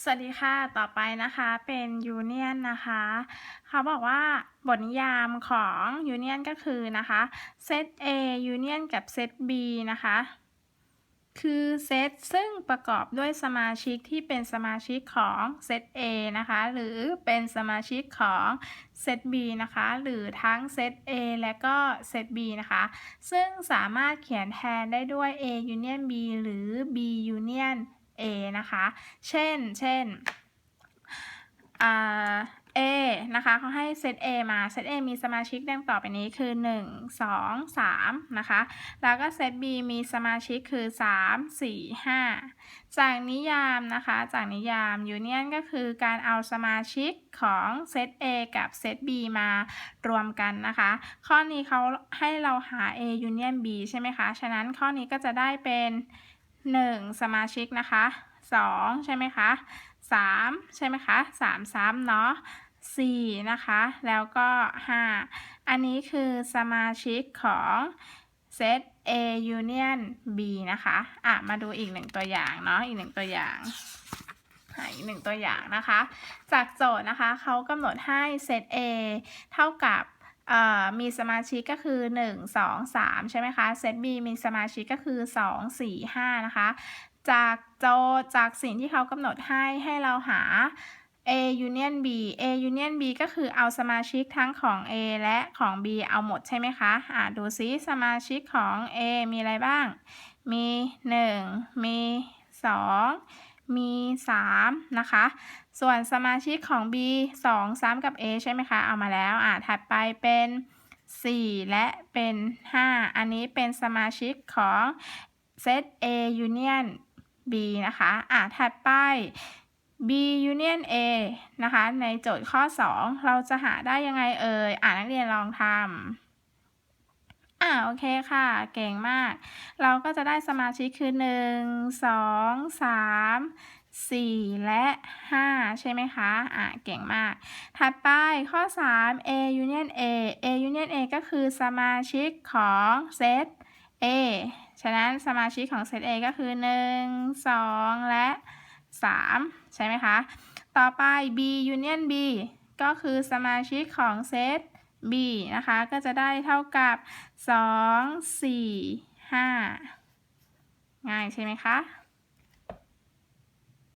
สวัสดีค่ะ ต่อไปนะคะเป็นยูเนียนนะคะ เขาบอกว่าบทนิยามของยูเนียนก็คือนะคะเซต A ยูเนียนกับเซต B นะคะ คือเซตซึ่งประกอบด้วยสมาชิกที่เป็นสมาชิกของเซต A นะคะ หรือเป็นสมาชิกของเซต B นะคะ หรือทั้งเซต A และก็เซต B นะคะ ซึ่งสามารถเขียนแทนได้ด้วย A union B หรือ B union A นะคะ เช่น เช่น อ่า A นะคะเขาให้เซต A มา เซต A มีสมาชิกดังต่อไปนี้คือ 1 2 3 นะคะ แล้วก็เซต B มีสมาชิกคือ 3 4 5 จากนิยามนะคะ จากนิยามยูเนียนก็คือการเอาสมาชิกของเซต A กับเซต B มารวมกันนะคะ ข้อนี้เขาให้เราหา A union B ใช่ไหมคะ ฉะนั้นข้อนี้ก็จะได้เป็น 1 สมาชิกนะคะ 2 ใช่ไหมคะ 3 ใช่ไหมคะ 3 ซ้ำเนาะ4นะคะ แล้วก็ 5 อันนี้คือสมาชิกของเซต A union B นะคะอะมาดูอีกหนึ่งตัวอย่างเนาะอีกหนึ่งตัวอย่างอีกหนึ่งตัวอย่างนะคะ จากโจทย์นะคะเขากำหนดให้เซต A เท่ากับ มีสมาชิกก็คือ 1 2 3 ใช่ไหมคะ เซต B มีสมาชิกก็คือ 2 4 5 นะคะ จากโจจากสิ่งที่เขากำหนดให้ให้เราหา A union B A union B ก็คือเอาสมาชิกทั้งของ A และของ B เอาหมดใช่ไหมคะอ่าดูซิสมาชิกของ A มีอะไรบ้าง มี 1 มี 2 มี 3 นะคะ ส่วนสมาชิกของ B 2 3 กับ A ใช่ไหมคะ เอามาแล้ว อ่า ถัดไปเป็น 4 และเป็น 5 อันนี้เป็นสมาชิกของเซต A union B นะคะ อ่า ถัดไป B union A นะคะ ในโจทย์ข้อ 2 เราจะหาได้ยังไงเอ่ย อ่านักเรียนลองทำ อ่าโอเคค่ะ เก่งมาก เราก็จะได้สมาชิกคือ1 2 3 4และ5ใช่ไหมคะ อ่าเก่งมาก ถัดไปข้อ 3 A union A A union A ก็คือสมาชิกของเซต A ฉะนั้นสมาชิกของเซต A ก็คือ 1 2 และ 3 ใช่ไหมคะ ต่อไป B union B ก็คือสมาชิกของเซต B นะคะ ก็จะได้เท่ากับ 2 4 5 ง่ายใช่ไหมคะ